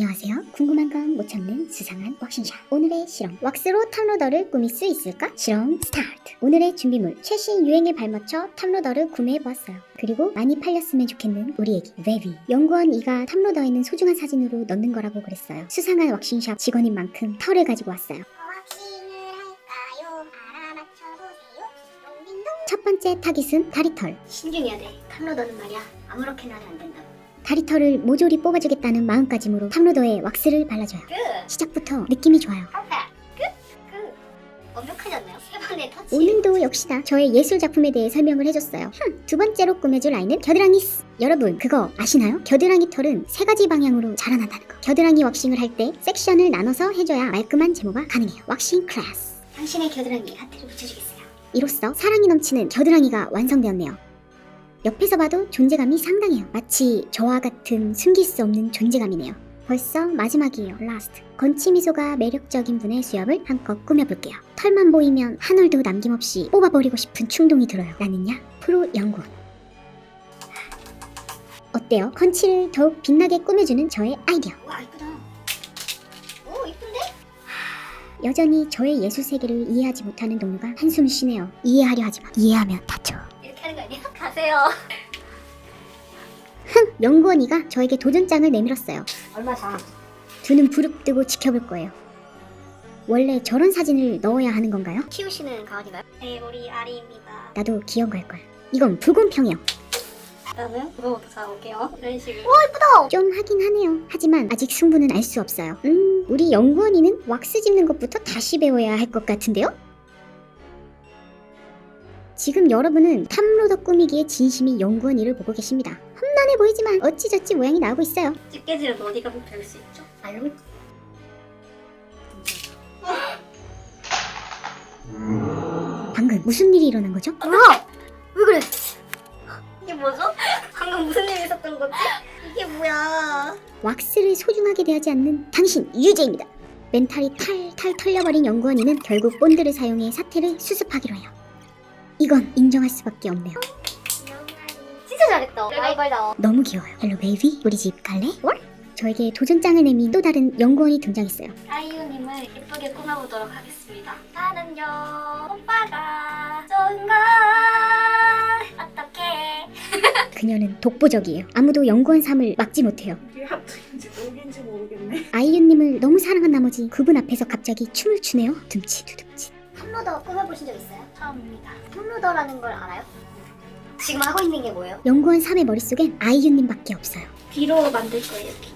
안녕하세요. 궁금한 건 못 참는 수상한 왁싱샵. 오늘의 실험. 왁스로 탑로더를 꾸밀 수 있을까? 실험 스타트. 오늘의 준비물. 최신 유행에 발맞춰 탑로더를 구매해보았어요. 그리고 많이 팔렸으면 좋겠는 우리 애기 베비. 연구원 이가 탑로더에는 소중한 사진으로 넣는 거라고 그랬어요. 수상한 왁싱샵 직원인 만큼 털을 가지고 왔어요. 첫 번째 타깃은 다리털. 신중해야 돼. 탑로더는 말이야. 아무렇게나 안 된다고. 다리털을 모조리 뽑아주겠다는 마음가짐으로 탑로더에 왁스를 발라줘요. 끝. 시작부터 느낌이 좋아요. 퍼펙트. 끝. 끝. 완벽하지 않나요? 세 번의 터치. 오늘도 역시나 저의 예술 작품에 대해 설명을 해줬어요. 흠, 두 번째로 꾸며줄 아이는 겨드랑이 스. 여러분 그거 아시나요? 겨드랑이 털은 세 가지 방향으로 자라난다는 거. 겨드랑이 왁싱을 할 때 섹션을 나눠서 해줘야 말끔한 제모가 가능해요. 왁싱 클래스. 당신의 겨드랑이에 하트를 붙여주겠어요. 이로써 사랑이 넘치는 겨드랑이가 완성되었네요. 옆에서 봐도 존재감이 상당해요. 마치 저와 같은 숨길 수 없는 존재감이네요. 벌써 마지막이에요. 라스트. 건치 미소가 매력적인 분의 수염을 한껏 꾸며볼게요. 털만 보이면 한 올도 남김없이 뽑아버리고 싶은 충동이 들어요. 나는야 프로 연구원. 어때요? 건치를 더욱 빛나게 꾸며주는 저의 아이디어. 와 이쁘다. 오 이쁜데? 여전히 저의 예술 세계를 이해하지 못하는 동료가 한숨을 쉬네요. 이해하려 하지만 이해하면 다쳐. 가세요. 연구원이가 저에게 도전장을 내밀었어요. 얼마 사? 두눈 부릅뜨고 지켜볼 거예요. 원래 저런 사진을 넣어야 하는 건가요? 키우시는 가은이가요? 네 우리 아리입니다. 나도 기억 갈 걸. 이건 불공평해요. 일단은 그거부터 사올게요. 이런 식으로. 좀 하긴 하네요. 하지만 아직 승부는 알 수 없어요. 음, 우리 연구원이는 왁스 집는 것부터 다시 배워야 할 것 같은데요? 지금 여러분은 탑로더 꾸미기의 진심이 연구원 일을 보고 계십니다. 험난해 보이지만 어찌저찌 모양이 나오고 있어요. 집게질은 어디 가면 배울 수 있죠? 알고 있죠. 방금 무슨 일이 일어난 거죠? 뭐야? 왜 그래? 이게 뭐죠? 방금 무슨 일이 있었던 거지? 이게 뭐야? 왁스를 소중하게 대하지 않는 당신 유죄입니다. 멘탈이 탈탈 털려버린 연구원이는 결국 본드를 사용해 사태를 수습하기로 해요. 이건 인정할 수밖에 없네요. 진짜 잘했다. 라이벌다. 너무 귀여워요. 헬로 베이비, 우리 집 갈래? 월? 저에게 도전장을 내민 또 다른 연구원이 등장했어요. 아이유님을 예쁘게 꾸며보도록 하겠습니다. 나는요, 오빠가 좋은 걸 어떡해. 그녀는 독보적이에요. 아무도 연구원 삶을 막지 못해요. 이게 녹인지 모르겠네. 아이유님을 너무 사랑한 나머지 그분 앞에서 갑자기 춤을 추네요. 둠치 두둠 치. 탑로더 꾸며보신 적 있어요? 처음입니다. 탑로더라는 걸 알아요? 지금 하고 있는 게 뭐예요? 연구원 3의 머릿속엔 아이유님밖에 없어요. 비로 만들 거예요, 비.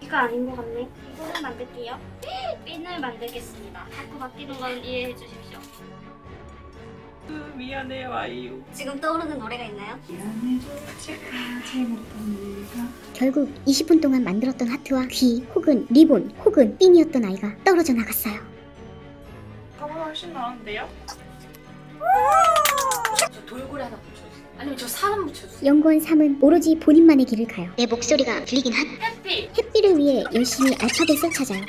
비가 아닌 것 같네. 이거를 만들게요. 핀을 만들겠습니다. 자꾸 바뀌는 건 이해해 주십시오. 으, 미안해요 아이유. 지금 떠오르는 노래가 있나요? 결국 20분 동안 만들었던 하트와 귀 혹은 리본 혹은 핀이었던 아이가 떨어져 나갔어요. 훨씬 나은데요? 저 돌고래 하나 붙여주세요. 아니면 저 사람 붙여주세요. 연구원 3은 오로지 본인만의 길을 가요. 내 목소리가 들리긴 한 햇빛! 햇빛을 위해 열심히 알파벳을 찾아요.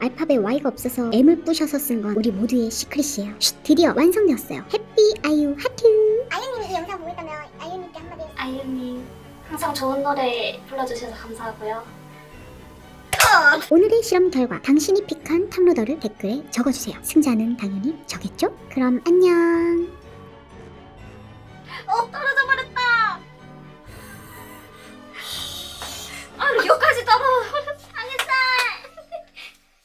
알파벳 Y가 없어서 M을 부셔서 쓴 건 우리 모두의 시크릿이에요. 쉿, 드디어 완성되었어요. 해피 아이유 하트. 아이유님이 이 영상 보고 있다면 아이유님께 한마디. 아이유님 항상 좋은 노래 불러주셔서 감사하고요. 오늘의 실험 결과 당신이 픽한 탑로더를 댓글에 적어주세요. 승자는 당연히 저겠죠? 그럼 안녕. 어 떨어져